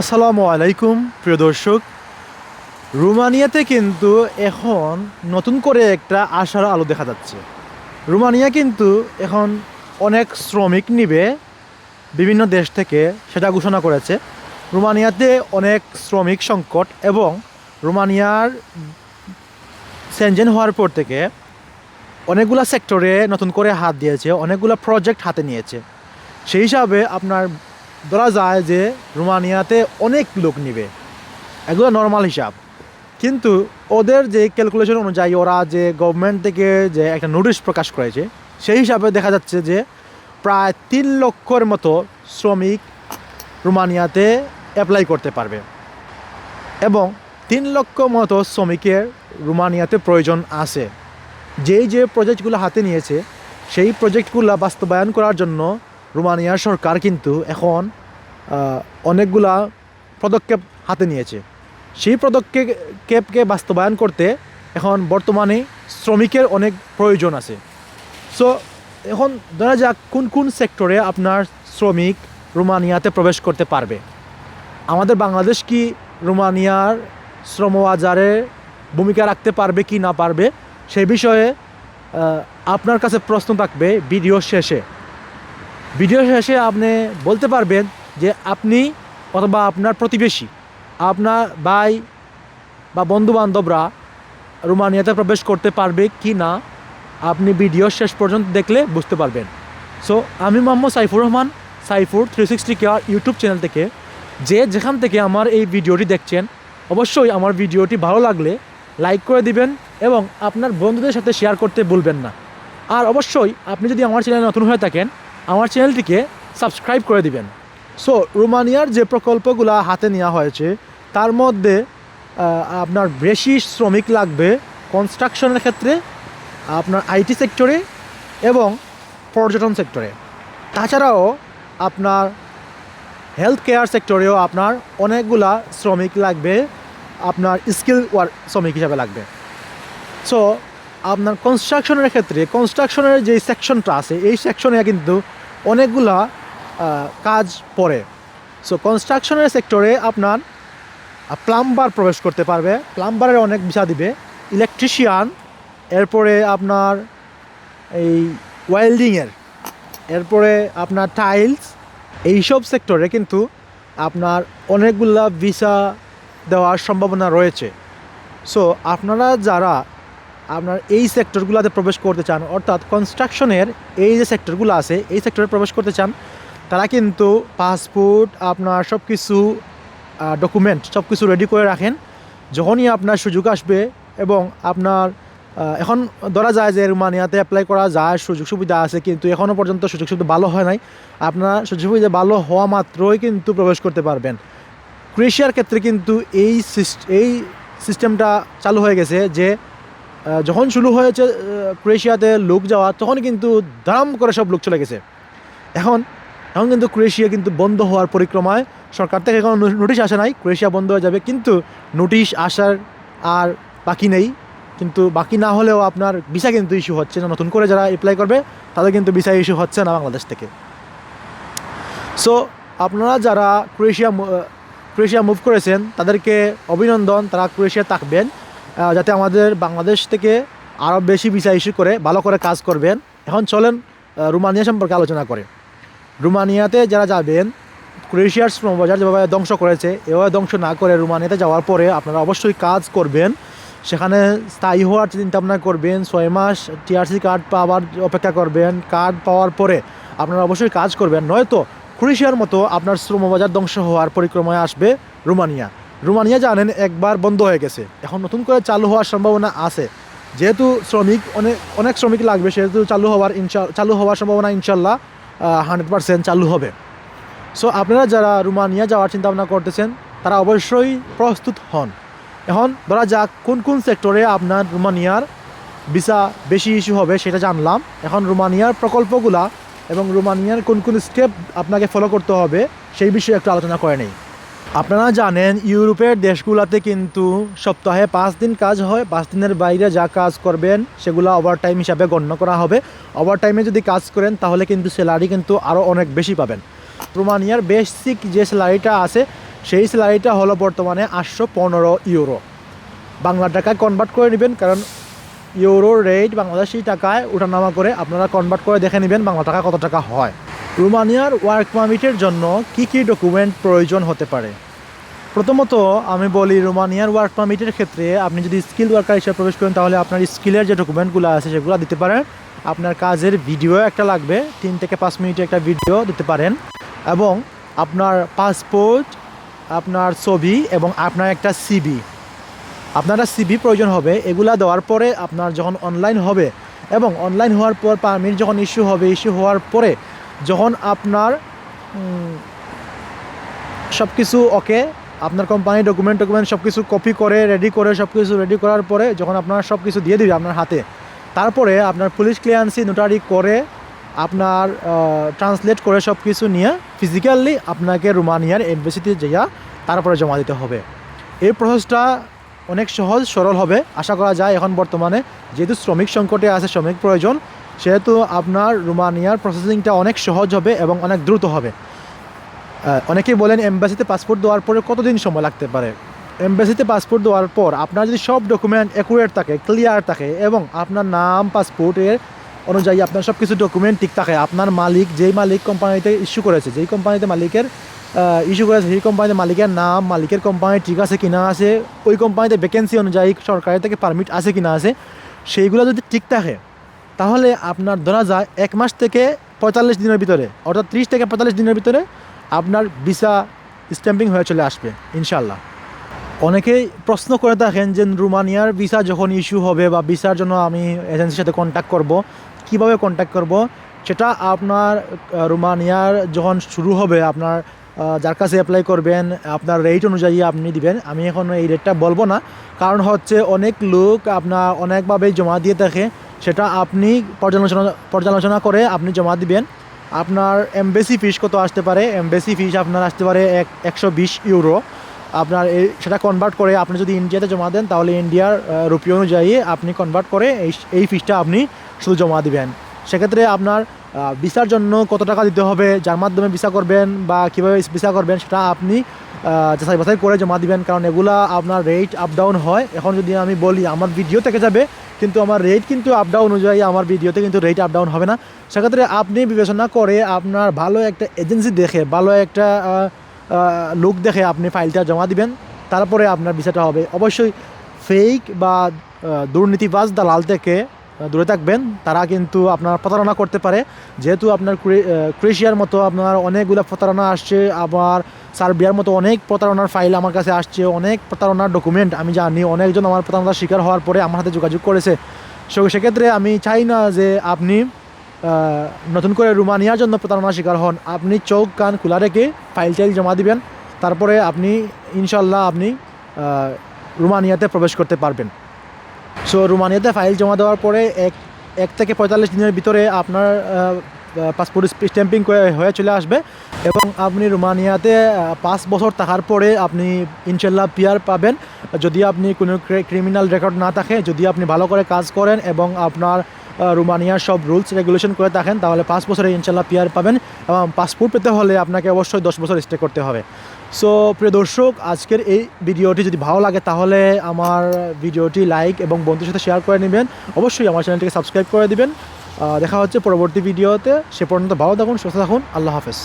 আসসালামু আলাইকুম, প্রিয় দর্শক। রোমানিয়াতে কিন্তু এখন নতুন করে একটা আশার আলো দেখা যাচ্ছে। রোমানিয়া কিন্তু এখন অনেক শ্রমিক নিবে, বিভিন্ন দেশ থেকে সেটা ঘোষণা করেছে। রোমানিয়াতে অনেক শ্রমিক সংকট এবং রোমানিয়ার সেনজেন হওয়ার পর থেকে অনেকগুলা সেক্টরে নতুন করে হাত দিয়েছে, অনেকগুলো প্রজেক্ট হাতে নিয়েছে। সেই হিসাবে আপনার ধরা যায় যে রোমানিয়াতে অনেক লোক নিবে। এগুলো নর্মাল হিসাব। কিন্তু ওদের যে ক্যালকুলেশন অনুযায়ী ওরা যে গভর্নমেন্ট থেকে যে একটা নোটিশ প্রকাশ করেছে, সেই হিসাবে দেখা যাচ্ছে যে প্রায় তিন লক্ষর মতো শ্রমিক রোমানিয়াতে অ্যাপ্লাই করতে পারবে। এবং তিন লক্ষ মতো শ্রমিকের রোমানিয়াতে প্রয়োজন আছে। যেই যে প্রজেক্টগুলো হাতে নিয়েছে, সেই প্রজেক্টগুলো বাস্তবায়ন করার জন্য রোমানিয়ার সরকার কিন্তু এখন অনেকগুলা পদক্ষেপ হাতে নিয়েছে। সেই পদক্ষেপকে বাস্তবায়ন করতে এখন বর্তমানে শ্রমিকের অনেক প্রয়োজন আছে। সো এখন ধরা যাক কোন কোন সেক্টরে আপনার শ্রমিক রোমানিয়াতে প্রবেশ করতে পারবে আমাদের বাংলাদেশ কি রোমানিয়ার শ্রম বাজারে ভূমিকা রাখতে পারবে কি না পারবে সেই বিষয়ে আপনার কাছে প্রশ্ন থাকবে ভিডিও শেষে। ভিডিও শেষে আপনি বলতে পারবেন যে আপনি অথবা আপনার প্রতিবেশী, আপনার ভাই বা বন্ধু বান্ধবরা রোমানিয়াতে প্রবেশ করতে পারবে কি না, আপনি ভিডিও শেষ পর্যন্ত দেখলে বুঝতে পারবেন। সো আমি Mohammad Saifur Rahman, Saifur three sixty care YouTube channel থেকে। যে যেখান থেকে আমার এই ভিডিওটি দেখছেন, অবশ্যই আমার ভিডিওটি ভালো লাগলে লাইক করে দিবেন এবং আপনার বন্ধুদের সাথে শেয়ার করতে ভুলবেন না। আর অবশ্যই আপনি যদি আমার চ্যানেলে নতুন হয়ে থাকেন আমার চ্যানেলটিকে সাবস্ক্রাইব করে দিবেন। সো রোমানিয়ার যে প্রকল্পগুলো হাতে নেওয়া হয়েছে, তার মধ্যে আপনার বেশি শ্রমিক লাগবে কনস্ট্রাকশনের ক্ষেত্রে, আপনার আইটি সেক্টরে এবং পর্যটন সেক্টরে তাছাড়াও, আপনার হেলথ কেয়ার সেক্টরেও আপনার অনেকগুলা শ্রমিক লাগবে, আপনার স্কিল ওয়ার্ক শ্রমিক হিসাবে লাগবে। সো আপনার কনস্ট্রাকশনের ক্ষেত্রে কনস্ট্রাকশনের যে সেকশনটা আছে, এই সেকশনে কিন্তু অনেকগুলা কাজ পড়ে। সো কনস্ট্রাকশনের সেক্টরে আপনার প্লাম্বার প্রবেশ করতে পারবে। প্লাম্বারের অনেক ভিসা দিবে। ইলেকট্রিশিয়ান এরপরে আপনার এই ওয়েল্ডিংয়ের এরপরে আপনার টাইলস এইসব সেক্টরে কিন্তু আপনার অনেকগুলা ভিসা দেওয়ার সম্ভাবনা রয়েছে। সো আপনারা যারা আপনার এই সেক্টরগুলোতে প্রবেশ করতে চান, অর্থাৎ কনস্ট্রাকশনের এই যে সেক্টরগুলো আছে, এই সেক্টরে প্রবেশ করতে চান, তারা কিন্তু পাসপোর্ট আপনার সব কিছু ডকুমেন্ট সব কিছু রেডি করে রাখেন। যখনই আপনার সুযোগ আসবে এবং আপনার এখন ধরা যায় যে রোমানিয়াতে অ্যাপ্লাই করা যায়, সুযোগ সুবিধা আছে, কিন্তু এখনও পর্যন্ত সুযোগ সুবিধা ভালো হয় নাই। আপনার সুযোগ সুবিধা ভালো হওয়া মাত্রই কিন্তু প্রবেশ করতে পারবেন। ক্রোয়েশিয়ার ক্ষেত্রে কিন্তু এই এই সিস্টেমটা চালু হয়ে গেছে যে যখন শুরু হয়েছে ক্রোয়েশিয়াতে লোক যাওয়া, তখন কিন্তু দাম করে সব লোক চলে গেছে। এখন এখন কিন্তু ক্রোয়েশিয়া কিন্তু বন্ধ হওয়ার পরিক্রমায় সরকার থেকে এখন নোটিশ আসে নাই, ক্রোয়েশিয়া বন্ধ হয়ে যাবে। কিন্তু নোটিশ আসার আর বাকি নেই। কিন্তু বাকি না হলেও আপনার ভিসা কিন্তু ইস্যু হচ্ছে না। নতুন করে যারা অ্যাপ্লাই করবে, তাদের কিন্তু ভিসা ইস্যু হচ্ছে না বাংলাদেশ থেকে। সো আপনারা যারা ক্রোয়েশিয়া ক্রোয়েশিয়া মুভ করেছেন, তাদেরকে অভিনন্দন। তারা ক্রোয়েশিয়া থাকবেন। যাতে আমাদের বাংলাদেশ থেকে আরও বেশি ভিসা ইস্যু করে ভালো করে কাজ করবেন। এখন চলেন রোমানিয়া সম্পর্কে আলোচনা করে। রোমানিয়াতে যারা যাবেন ক্রোয়েশিয়ার শ্রমবাজার যেভাবে ধ্বংস করেছে, এভাবে ধ্বংস না করে রোমানিয়াতে যাওয়ার পরে আপনারা অবশ্যই কাজ করবেন। সেখানে স্থায়ী হওয়ার চিন্তা ভাবনা করবেন, ছয় মাস টিআরসি কার্ড পাওয়ার অপেক্ষা করবেন। কার্ড পাওয়ার পরে আপনারা অবশ্যই কাজ করবেন। নয়তো ক্রোয়েশিয়ার মতো আপনার শ্রমবাজার ধ্বংস হওয়ার পরিক্রমায় আসবে রোমানিয়া। রোমানিয়া জানেন একবার বন্ধ হয়ে গেছে। এখন নতুন করে চালু হওয়ার সম্ভাবনা আছে। যেহেতু শ্রমিক অনেক অনেক শ্রমিক লাগবে, সেহেতু চালু হওয়ার ইনশা, চালু হওয়ার সম্ভাবনা ইনশাল্লাহ হান্ড্রেড পার্সেন্ট চালু হবে। সো আপনারা যারা রোমানিয়া যাওয়ার চিন্তা ভাবনা করতেছেন, তারা অবশ্যই প্রস্তুত হন। এখন ধরা যাক কোন কোন সেক্টরে আপনার রোমানিয়ার ভিসা বেশি ইস্যু হবে, সেটা জানলাম। এখন রোমানিয়ার প্রকল্পগুলা এবং রোমানিয়ার কোন কোন স্টেপ আপনাকে ফলো করতে হবে, সেই বিষয়ে একটু আলোচনা করে নেই। আপনারা জানেন, ইউরোপের দেশগুলোতে কিন্তু সপ্তাহে পাঁচ দিন কাজ হয়। পাঁচ দিনের বাইরে যা কাজ করবেন, সেগুলো ওভারটাইম হিসাবে গণ্য করা হবে। ওভারটাইমে যদি কাজ করেন, তাহলে কিন্তু স্যালারি কিন্তু আরও অনেক বেশি পাবেন। রোমানিয়ার বেসিক যে স্যালারিটা আছে, সেই স্যালারিটা হলো বর্তমানে আটশো পনেরো ইউরো। বাংলা টাকায় কনভার্ট করে নেবেন, কারণ ইউরোর রেট বাংলাদেশি টাকায় ওঠানামা করে আপনারা কনভার্ট করে দেখে নেবেন বাংলা টাকা কত টাকা হয়। রোমানিয়ার ওয়ার্ক পারমিটের জন্য কি কি ডকুমেন্ট প্রয়োজন হতে পারে? প্রথমত, আমি বলি রোমানিয়ার ওয়ার্ক পারমিটের ক্ষেত্রে আপনি যদি স্কিল ওয়ার্কার হিসেবে প্রবেশ করেন, তাহলে আপনার স্কিলের যে ডকুমেন্টগুলো আছে সেগুলো দিতে পারেন। আপনার কাজের ভিডিও একটা লাগবে, তিন থেকে পাঁচ মিনিটের একটা ভিডিও দিতে পারেন। এবং আপনার পাসপোর্ট আপনার ছবি এবং আপনার একটা সিবি আপনারা সিবি প্রয়োজন হবে, এগুলা দেওয়ার পরে আপনার যখন অনলাইন হবে এবং অনলাইন হওয়ার পর পারমিট যখন ইস্যু হবে ইস্যু হওয়ার পরে যখন আপনার সব কিছু ওকে আপনার কোম্পানি ডকুমেন্ট ডকুমেন্ট সব কিছু কপি করে রেডি করে সব কিছু রেডি করার পরে যখন আপনার সব কিছু দিয়ে দিবে আপনার হাতে, তারপরে আপনার পুলিশ ক্লিয়ারেন্সি নোটারি করে আপনার ট্রান্সলেট করে সব কিছু নিয়ে ফিজিক্যালি আপনাকে রোমানিয়ার এমবেসিতে যাইয়া তারপরে জমা দিতে হবে। এই প্রসেসটা অনেক সহজ, সরল হবে। আশা করা যায় এখন বর্তমানে যেহেতু শ্রমিক সংকটে আছে, শ্রমিক প্রয়োজন সেহেতু আপনার রোমানিয়ার প্রসেসিংটা অনেক সহজ হবে এবং অনেক দ্রুত হবে। অনেকেই বলেন এমবাসিতে পাসপোর্ট দেওয়ার পরে কতদিন সময় লাগতে পারে? এমবাসিতে পাসপোর্ট দেওয়ার পর আপনার যদি সব ডকুমেন্ট অ্যাকুরেট থাকে ক্লিয়ার থাকে এবং আপনার নাম, পাসপোর্টের অনুযায়ী আপনার সব কিছু ডকুমেন্ট ঠিক থাকে, আপনার মালিক, যেই মালিক কোম্পানিতে ইস্যু করেছে, যেই কোম্পানিতে মালিকের ইস্যু করেছে, সেই কোম্পানিতে মালিকের নাম, মালিকের কোম্পানি ঠিক আছে কিনা আছে, ওই কোম্পানিতে ভ্যাকেন্সি অনুযায়ী সরকারের থেকে পারমিট আছে কিনা আছে, সেইগুলো যদি ঠিক থাকে তাহলে আপনার ধরা যায় এক মাস থেকে পঁয়তাল্লিশ দিনের ভিতরে, অর্থাৎ ত্রিশ থেকে পঁয়তাল্লিশ দিনের ভিতরে আপনার ভিসা স্ট্যাম্পিং হয়ে চলে আসবে ইনশাল্লাহ অনেকেই প্রশ্ন করে থাকেন যে রোমানিয়ার ভিসা যখন ইস্যু হবে বা ভিসার জন্য আমি এজেন্সির সাথে কন্ট্যাক্ট করব, কীভাবে কন্ট্যাক্ট করব? সেটা আপনার রোমানিয়ার যখন শুরু হবে, আপনার যার কাছে অ্যাপ্লাই করবেন, আপনার রেট অনুযায়ী আপনি দিবেন। আমি এখন এই রেটটা বলব না। কারণ হচ্ছে অনেক লোক আপনার অনেকভাবেই জমা দিয়ে থাকে। সেটা আপনি পর্যালোচনা পর্যালোচনা করে আপনি জমা দিবেন। আপনার এমবেসি ফিস কত আসতে পারে? এমবেসি ফিস আপনার আসতে পারে এক, একশো বিশ ইউরো। আপনার এই, সেটা কনভার্ট করে আপনি যদি ইন্ডিয়াতে জমা দেন, তাহলে ইন্ডিয়ার রুপি অনুযায়ী আপনি কনভার্ট করে এই এই ফিসটা আপনি শুধু জমা দিবেন। সেক্ষেত্রে আপনার ভিসার জন্য কত টাকা দিতে হবে, যার মাধ্যমে ভিসা করবেন বা কীভাবে ভিসা করবেন, সেটা আপনি যাচাই বাছাই করে জমা দিবেন। কারণ এগুলা আপনার রেট আপ ডাউন হয়। এখন যদি আমি বলি, আমার ভিডিও থেকে যাবে কিন্তু আমার রেট কিন্তু আপ ডাউন অনুযায়ী আমার ভিডিওতে কিন্তু রেট আপ ডাউন হবে না। সেক্ষেত্রে আপনি বিবেচনা করে আপনার ভালো একটা এজেন্সি দেখে, ভালো একটা লুক দেখে আপনি ফাইলটা জমা দিবেন। তারপরে আপনার ভিসাটা হবে অবশ্যই ফেক বা দুর্নীতিবাজ দালাল থেকে দূরে থাকবেন। তারা কিন্তু আপনার প্রতারণা করতে পারে। যেহেতু আপনার ক্রে- ক্রোয়েশিয়ার মতো আপনার অনেকগুলো প্রতারণা আসছে, আবার সার্বিয়ার মতো অনেক প্রতারণার ফাইল আমার কাছে আসছে, অনেক প্রতারণার ডকুমেন্ট আমি জানি, অনেকজন আমার প্রতারণার শিকার হওয়ার পরে আমার হাতে যোগাযোগ করেছে। সো সেক্ষেত্রে আমি চাই না যে আপনি নতুন করে রোমানিয়ার জন্য প্রতারণার শিকার হন। আপনি চোখ, কান খোলা রেখে ফাইল টাইল জমা দিবেন। তারপরে আপনি ইনশাল্লাহ আপনি রোমানিয়াতে প্রবেশ করতে পারবেন। সো রোমানিয়াতে ফাইল জমা দেওয়ার পরে এক এক থেকে পঁয়তাল্লিশ দিনের ভিতরে আপনার পাসপোর্ট স্ট্যাম্পিং হয়ে চলে আসবে এবং আপনি রোমানিয়াতে পাঁচ বছর থাকার পরে আপনি ইনশাল্লাহ পিয়ার পাবেন। যদি আপনি কোনো ক্রিমিনাল রেকর্ড না থাকে, যদি আপনি ভালো করে কাজ করেন এবং আপনার রোমানিয়ার সব রুলস, রেগুলেশন করে থাকেন, তাহলে পাঁচ বছরে ইনশাল্লাহ পিয়ার পাবেন এবং পাসপোর্ট পেতে হলে আপনাকে অবশ্যই দশ বছর স্টে করতে হবে। সো প্রিয় দর্শক, আজকের এই ভিডিওটি যদি ভালো লাগে, তাহলে আমার ভিডিওটি লাইক এবং বন্ধুর সাথে শেয়ার করে নেবেন। অবশ্যই আমার চ্যানেলটিকে সাবস্ক্রাইব করে দেবেন। দেখা হচ্ছে পরবর্তী ভিডিওতে। সে পর্যন্ত ভালো থাকুন, সুস্থ থাকুন। আল্লাহ হাফেজ।